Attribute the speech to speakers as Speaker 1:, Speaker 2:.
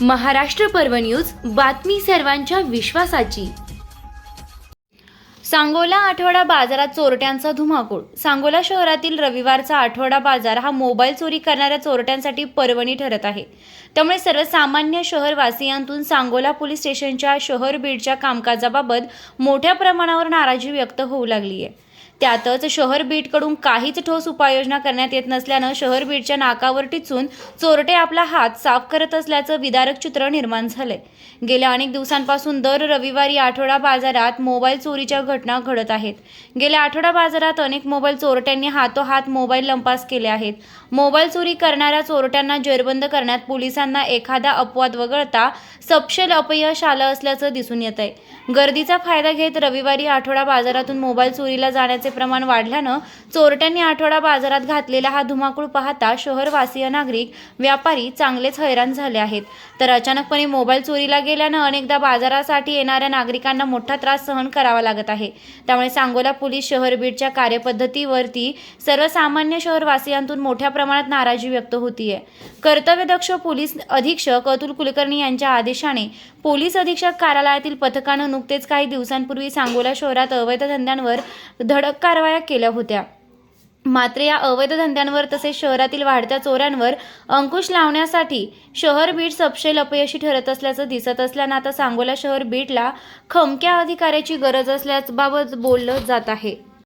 Speaker 1: महाराष्ट्र पर्व न्यूज बातमी सर्वांच्या विश्वासाची. सांगोला आठवडा बाजारात चोरट्यांचा धुमाकूळ. सांगोला शहरातील रविवारचा आठवडा बाजार हा मोबाईल चोरी करणाऱ्या चोरट्यांसाठी पर्वणी ठरत आहे. त्यामुळे सर्वसामान्य शहरवासियांतून सांगोला पोलीस स्टेशनच्या शहर बीडच्या कामकाजाबाबत मोठ्या प्रमाणावर नाराजी व्यक्त होऊ लागली आहे. त्यातच शहर बीटकडून काहीच ठोस उपाययोजना करण्यात येत नसल्यानं शहर बीटच्या नाकावर टिचून चोरटे आपला हात साफ करत असल्याचं विदारक चित्र निर्माण झालंय. गेल्या अनेक दिवसांपासून दर रविवारी आठवडा बाजारात मोबाईल चोरीच्या घटना घडत आहेत. गेल्या आठवडा बाजारात अनेक मोबाईल चोरट्यांनी हातोहात मोबाईल लंपास केले आहेत. मोबाईल चोरी करणाऱ्या चोरट्यांना जेरबंद करण्यात पोलिसांना एखादा अपवाद वगळता सपशेल अपयश आलं असल्याचं दिसून येत आहे गर्दीचा फायदा घेत रविवारी आठवडा बाजारातून मोबाईल चोरीला जाण्याचे प्रमाण वाढल्यानं चोरट्यांनी आठवडा बाजारात घातलेला हा धुमाकूळ पाहता शहरवासीय नागरिक व्यापारी चांगलेच हैराण झाले आहेत. तर अचानकपणे मोबाईल चोरीला गेल्यानं अनेकदा बाजारासाठी येणाऱ्या नागरिकांना मोठा त्रास सहन करावा लागत आहे. त्यामुळे सांगोला पोलीस शहर बीडच्या कार्यपद्धतीवरती सर्वसामान्य शहरवासियांतून मोठ्या प्रमाणात नाराजी व्यक्त होतीये. कर्तव्यदक्ष पोलीस अधीक्षक अतुल कुलकर्णी यांच्या आदेशाने पोलीस अधीक्षक कार्यालयातील पथकानं नुकतेच काही दिवसांपूर्वी सांगोला शहरात अवैध धंद्यांवर धडक कारवाया केल्या होत्या. मात्र या अवैध धंद्यांवर तसेच शहरातील वाढत्या चोऱ्यांवर अंकुश लावण्यासाठी शहर बीट सपशेल अपयशी ठरत असल्याचं दिसत असल्यानं आता सांगोला शहर बीटला खमक्या अधिकाऱ्याची गरज असल्याबाबत बोललं जात आहे.